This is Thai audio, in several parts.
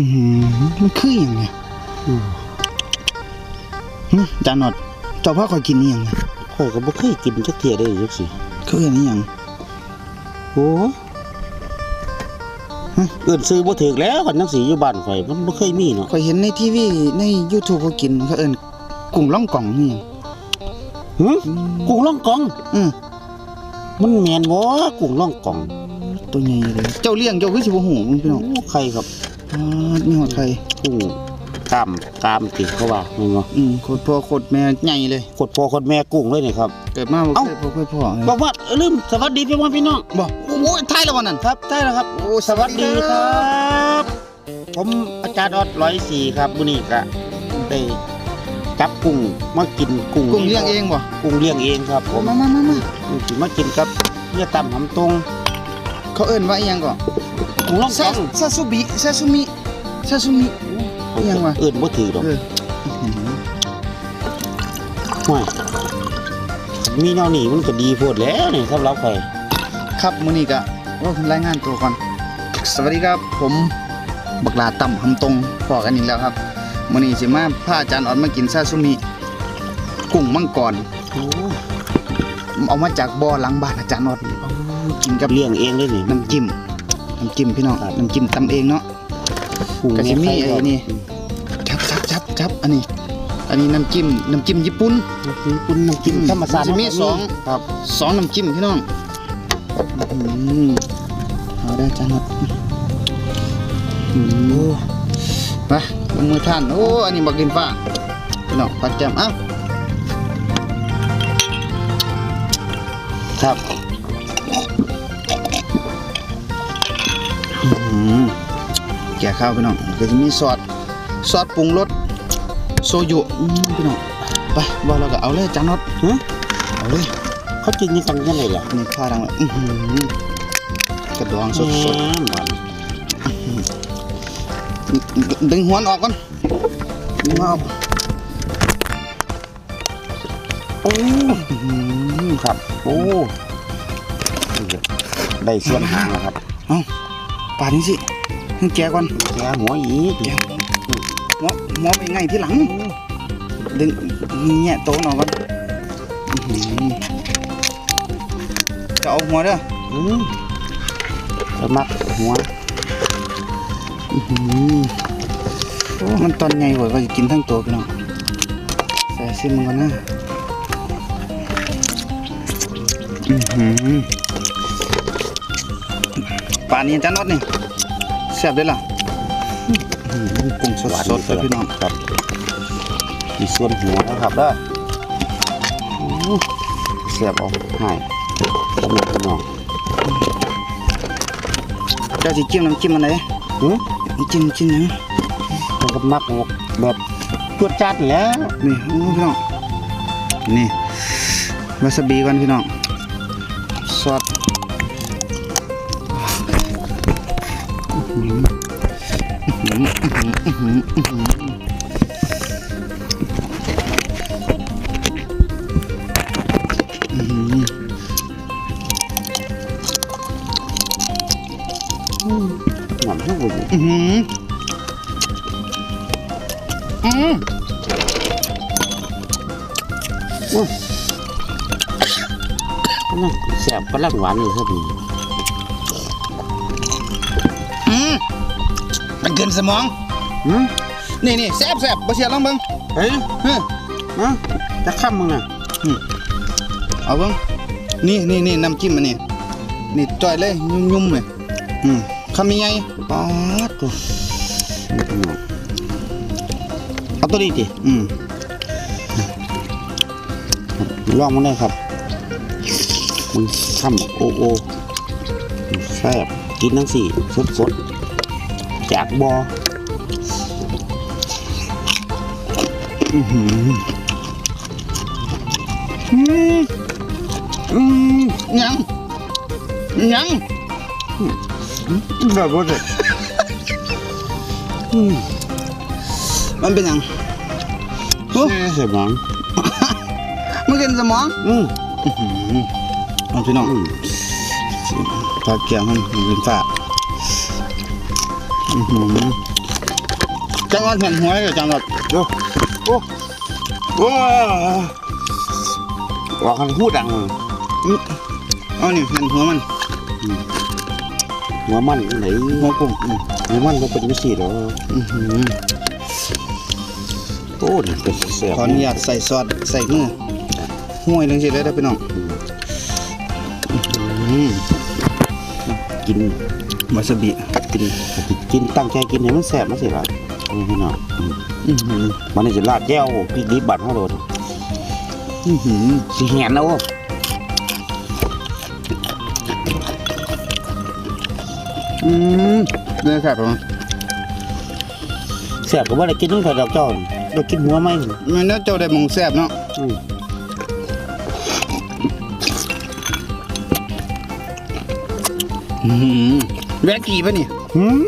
อืมมันคืออย่างไงอืมหึจานหนอดเจ้าพ่อคอยกินนี่ยังไงข่อยก็บ่เคยกินจักเที่ยได้จังซี่เขาเอื่นนี่ยังโอ้เอิ้นซื้อบ่ถูกแล้วกันจังซี่อยู่บ้านข่อยมันบ่เคยมีเนาะคอยเห็นในทีวีใน YouTube เขากินเขาเอื่นกุ้งล่องกล่องนี่ยังหึกุ้งล่องกองอืมมันแม่นบ่กุ้งล่องกองตัวใหญ่เลยเจ้าเลี้ยงเจ้าคือสิบ่หูมึงพี่น้องโอ้ไข่ครับอ่า นี่หอดไข่กุ้งกล้ามกล้ามติเขาว่าแม่นบ่อืมโคตรพ่อโคตรแม่ใหญ่เลยกดพ่อคนแม่กุ้งเลยนี่ครับ เกิดมาบ่เอ้าเคยบ่เคยพ่อเลยบอกว่าลืมสวัสดีพี่น้องพี่น้องบ่โอ้ยไทยแล้ววันนั้นครับได้แล้วครับโอ้สวัสดีครับ ผมอาจารย์ออดร้อยสี่ครับมื้อนี้ก็ได้จับกุ้งมากินกุ้งกุ้งเลี้ยงเองบ่กุ้งเลี้ยงเองครับผมมามามามาสิมากินกับเนื้อตำหำตรงเขาเอิ้นว่าอีหยังก่อนกุ้งล่อง ซากังซาซุบิซาซุมิซาซุมิอิหยังวะเอื่นบ่ถือดอกเอออื้อหือห่วยมีแนวนี้มันก็ดีโพดแล้วนี่สำหรับข่อยครับมื้อนี้ก็ว่ารายงานตัวก่อน สวัสดีครับผมบักลาต่ำหำตรงพอกันอีกแล้วครับมื้อนี้สิมาพาอาจารย์ออดมากินซาซุมิกุ้งมังกรโอ้เอามาจากบ่อหลังบ้านอาจารย์ออดกินกับเลี้ยงเองเลยนี่น้ำจิ้ม น้ำจิ้มพี่น้องน้ำจิ้มตำเองเนาะกุ้งก็สิมีแไข่ไอ้นี่จับจับจับจับอันนี้ อันนี้น้ำจิ้มน้ำจิ้มญี่ปุ่นน้ำจิ้มกุ้งน้ำจิ้มธรรมชาติมันจะมีสองครับสองน้ำจิ้มพี่น้องอื้อหือเอาได้จ้าหนดอืมไปลงมือท่านโอ้อันนี้บักดินฟ้าพี่น้องพัดแจมเอ้าครับ อื้อหือแก่ข้าวพี่น้องก็จะมีซอสซอสปรุงรสโซยุอืมพี่น้องไปว่าเราก็เอาเลยจ้าหนดฮะเอาเลยเขากินนี่กันยังไงล่ะนี่ข้าดังเลยอื้อหือกระดองสดสดแหมหวานๆดึงหัวมันออกก่อนดึงหัวออกโอ้ครับ โอ้ได้ส่วนหางแล้วครับเอา ป่านนี้สิให้แกก่อนแกหัวอีกแกหัวหัวไปไงที่หลัง ดึงแงะโตะหน่อยก่อนอื้อหือจะเอาหัวเด้ออืมจะมักหัวอื้อหือโอ้มันตอนใหญ่กว่าก็จะกินทั้งตัวพี่น้องใส่ซิมมันก่อนนะอือหือ ป่านนี้อาจารย์น็อตนี่แซ่บเลยล่ะอื้อหือกุ้งสดๆเลยพี่น้องครับมีส่วนหัวนะครับเด้ออืมเสียบเออกให้ตำรวจพี่น้องเจ้าสิจิ้มน้ำจิ้มอันไหนหืมจิ้มจิ้มหยังมันก็มักแบบตัวจัดนี่แหล้วนี่โอ้พี่น้องนี่วาซาบิก่อนพี่น้องซอส หืออื้อหืออื้อหืออื้อหืออื้อหือหมันทุกคนอื้อหืออืมกำลังแซ่บกำลังหวานเลยครับ มันเกินสมองหืมนี่นี่แซ่บแซ่บบ่เชียร์ลองเบิ่งเฮ้ยเฮ้ยฮะจะข้ามมึงน่ะเอาเบิ่งนี่นี่นี่น้ำจิ้มอันนี้นี่จ่อยเลยยุ่มๆเลยอืมคำยังไงป๊าดตัวนี่พี่น้องเอาตัวนี้ดิอืมลองมันได้ครับมันข้ามโอโอแซ่บกินทั้งสี่สดสดๆ จากบออื้อหืออืมอืมยังยังแบบว่าเด็ดมันเป็นหยังโอ้เสียบังมันเกินสมองอืมอื้อหือเอาพี่น้องอืมปลาเกี๊ยวมันเป็นฝ้าอื้อหือ จังหวัดเห็นหัวเลยจังหวัดโอ้โอ้โอ้ว่าคันพูดดังเอานี่เห็นหัวมันหัวมันไหนหัวกุ้งอืมหัวมันมันเป็นไม่สีหรออื้อหือโอ้นี่เป็นแสบขออนุญาตใส่ซอสใส่มือห้วยจังซี่เลยได้อพี่น้องอืมกินวาซาบิ กินกินตั้งใจกินให้มันแสบมันสิล่ะนี่พี่น้องอืมอื้อหือมันนี่จะลาดแก้วพริกดิบบัดเฮาโดนอื้อหือสิแหนเอาอืมเลยครับผมแสบก็บ่ได้กินตั้งแต่ดอกเจ้าได้กินหัวไหมมันน่าเจ้าได้หมองแซ่บเนาะอืมอื้อหือแวะกี่ปะนี่ หืม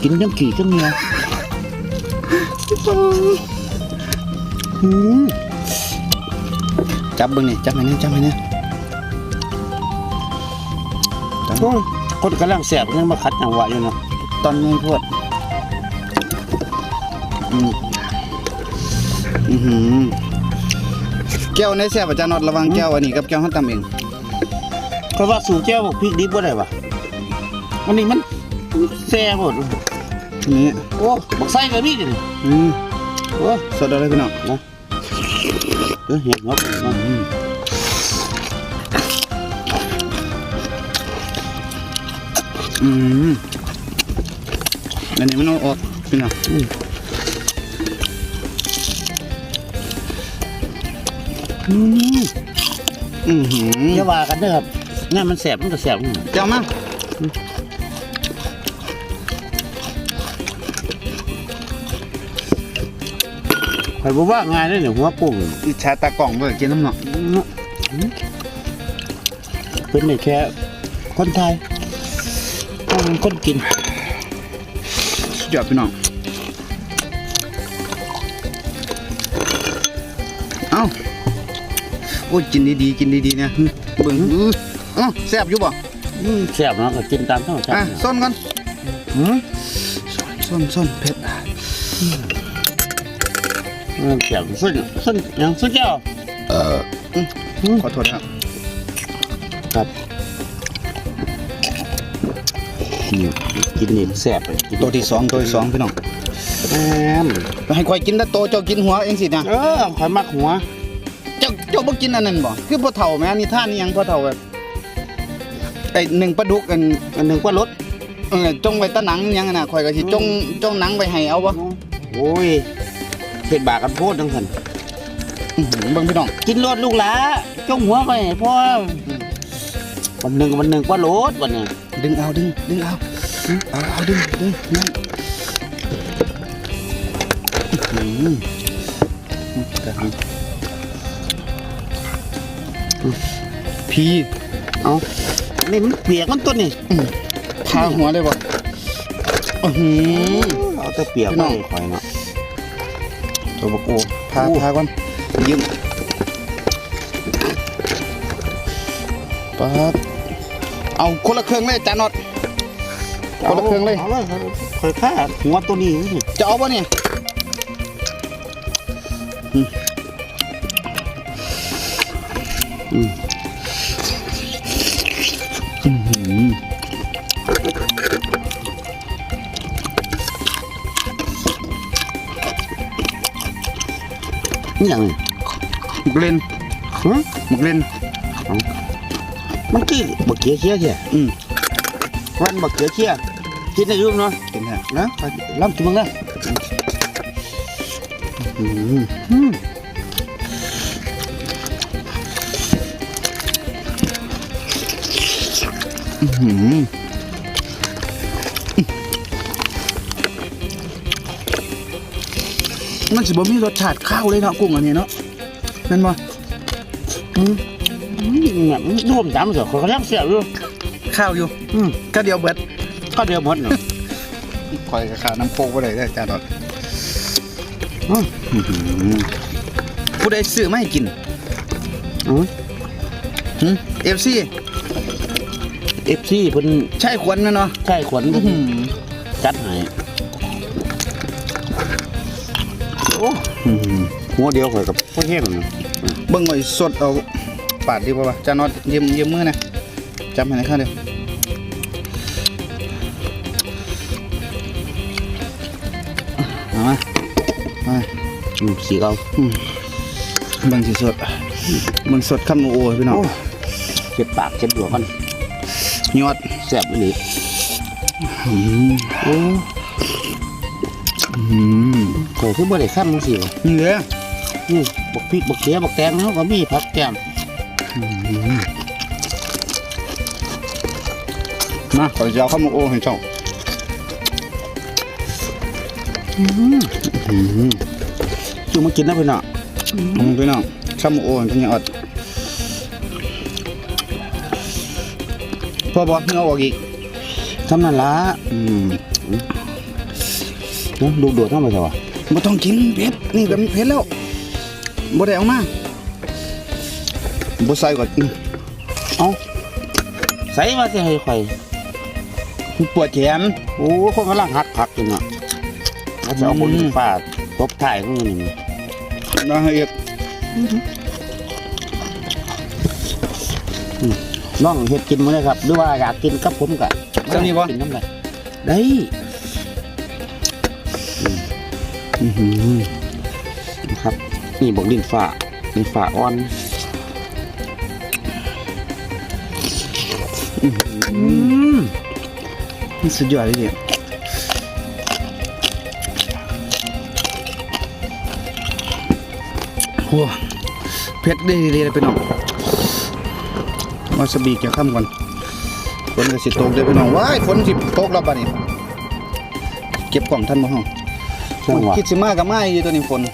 กินจังกี่จังเมียหืมจับเบิ่งนี่จับให้แนี่จับให้แนี่โอ้ยคนกำลังแสบยังมาคัดจังหวะอยู่เนาะตอนนี้พวดอืมอื้อหือแก้วในแซ่บอาจารย์นอดระวังแก้วอันนี้กับแก้วเฮาตำเองเพราะว่าสู่แก้วบอกพริกดิบบ่ได้ปะ อันนี้มันแซ่บหมดนี่โอ้บักไส้ก็มีดิอืมโอ้สดเอาเลยพี่น้องเออเห็นครับอืมอืมอันนี้มันเอาออกพี่น้องอืมอือหืออย่าว่ากันเด้อครับงานมันแสบมันก็แสบเจ้ามา ใครบอกว่างานนี่เนี่ยหัวปุ่งอิจฉาตากล่องเบิ่งกินน้ำเนาะเป็นได้แค่คนไทยต้องเป็นคนกินสุดยอดพี่น้องเอ้าโอ้ยกินดีๆกินดีๆเนี่ยหึเบิ่งอื้อเอ้าแซ่บอยู่บ่อืมแสบเนาะก็กินตามธรรมชาอะติซ่อนก่อนหืมซ่อนซ่อนเผ็ด มันแสบสุดสุดอย่างสุดแก้วขอโทษครับ ครับอืมกินนี่แสบเลยกินตัวที่สองตัวที่สองพี่น้องแอมให้ข่อยกินแต่โตเจ้ากินหัวเองสินะเออข่อยมักหัว เจ้าเจ้าบ่กินอันนั้นบ่คือพ่อเฒ่าแม่นี่ท่านนี่ยังพ่อเฒ่าแบบไอ้หนึ่งปลาดุกอันอันหนึ่งกว่ารถเออจงไว้ตะหนังยังน่ะข่อยก็สิจงจงหนังไว้ให้เอาบ่โอ้ย เผ็ดบากันโพดจังสันอื้อหือเบิ่งพี่น้องกินรถลูกหลาจงหัวไปพ่อวันหนึ่งวันหนึ่งกว่ารถวันเนี้ยดึงเอาดึงดึงเอาเอาเอาดึงดึงนั่นอื้อหือกระหังพีเอานี่มันเปียกมันตัวนี่พาหัวเลยบ่อื้อหือเอาแต่เปียกพี่ไปน้องข่อยเนาะ ตัวบกูพาพาก่อนยืมปั๊บเอาคนละเครื่องเลยจานนอดคนละเครื่องเลยเอาเลยข่อยฆ่าหัวตัวนี้นี่จะเอาปะเนี่ยอืม นี่อย่างนี้หมึกเล่นฮะหมึกเล่นมันกี้บักเขียเชี่ยเชี่ยอืมวันบักเขียเชี่ยกินได้อยุ่งเนาะเป็นแท้นะไปล้ำกินมึงนะอืมอืมอื้อ มันสิบ่มีรสชาติข้าวเลยเนาะกุ้งอันนี้เนาะนั่นบ่อืมเนี่ยมันร่วมจำเถอะข่อยกำลังเสียบอยู่ข้าวอยู่ อืมก็เดียวเบิดข้าวเดียวหมดเนาะคอยกับขาน้ำโคกบ่ได้เด้อจานดอดอืมผู้ใดซื้อมาให้กินอืมหึ FC เอฟซีเพิ่นใช่ขวัญแม่นเนาะใช่ขวัญอื้อหือจัดให้ อืมหัวเดียวข่อยกับพ่อแห้งนะเบิ่งไว้สดเอาปาดดีป่าวะจานอดยืมยืมมือนะจำให้หนะข้าเดียวเอามามาอืมสีเอาเบิ่งสิสดเบิ่งสดคำโอ้ยพี่น้องเจ็บปากเจ็บหัวกันยอดแซ่บอีหลีอืมโอ้ อืมข่อยคือบ่ได้ข้ามจังซี่วะนี่เลยนี่บักพริกบักเขียบักแตงเฮาก็มีผักแก้มมาขอจะเอาคำโอ้ให้เจ้าจูมากินนะพี่น้องอืมพี่น้องคำโอ้ให้พี่อดพอบอกพี่เอาออกอีกทำนั่นละอืม เนาะดูโดดทำไมซะวะบ่ต้องกินเผ็ดนี่ก็เผ็ดแล้วบ่ได้เอามาบ่ใส่ก่อนอืมเอ้าใส่มาสิให้ข่อยปวดแขนโอ้คนกำลังหัดผักอยู่เนาะแล้วจะเอาคนอืมฟาดตบท้ายของมันนี่นะให้เอียดน้องเฮ็ดกินมาเลยครับหรือว่าอยากกินกับผมก็เจ้านี่บ่กินน้ำลายได้ นะครับนี่บอกลิ้นฝ่าลิ้นฝ่าอ่อนอืมมันสุดยอดเลยเนี่ยโอ้เผ็ดดีดีเลยพี่น้องวาซาบิจะข้ามก่อนฝนก็สิตกเลยพี่น้องว้ายฝนสิตกแล้วบัดนี้เก็บกล่องท่านบ่ห้อง ใช่หวะคิดสิมากับมาอยู่ตัวนี้ฝนเน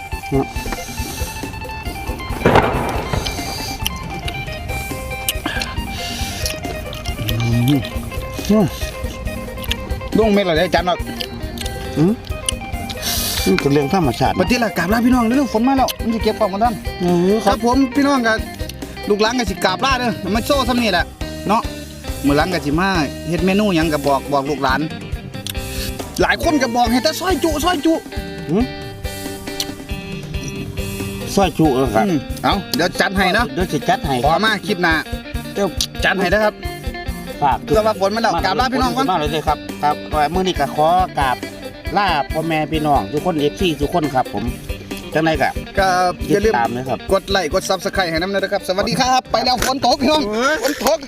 าะลงเม็ดอะไรจันเนาะอืมนี่เป็นเรื่องธรรมชาติปฏิละกราบลาพี่น้องเด้อฝนมาแล้วมันจะเก็บกล่องมาท่านเออครับผมพี่น้องกับลูกหลานกับสิกราบลาเด้อมาโซ่ซ้ำนี่แหละเนาะมื้อหลังกับสิมาเฮ็ดเมนูหยังก็บอกบอกลูกหลาน หลายคนก็บอกให้แต่ซอยจุซอยจุซอยจุแล้วครับอืมเอาเดี๋ยวจัดให้เนาะเดี๋ยวจะจัดให้ขอมาคลิปหน้าเดี๋ยวจัดให้นะครับฝากเพื่อว่าฝนมาแล้วกราบลาพี่น้องก่อนมาเลยเลยครับ ครับมื้อนี้ก็ขอกราบลาพ่อแม่พี่น้องทุกคน FC ทุกคนครับ ผมจังไดก็ก็อติย่าดลืมตามนะครับกดไลค์กด Subscribe ให้น้ำนะครับ สวัสดีครับ ไปแล้วฝนตกพี่น้องฝนตก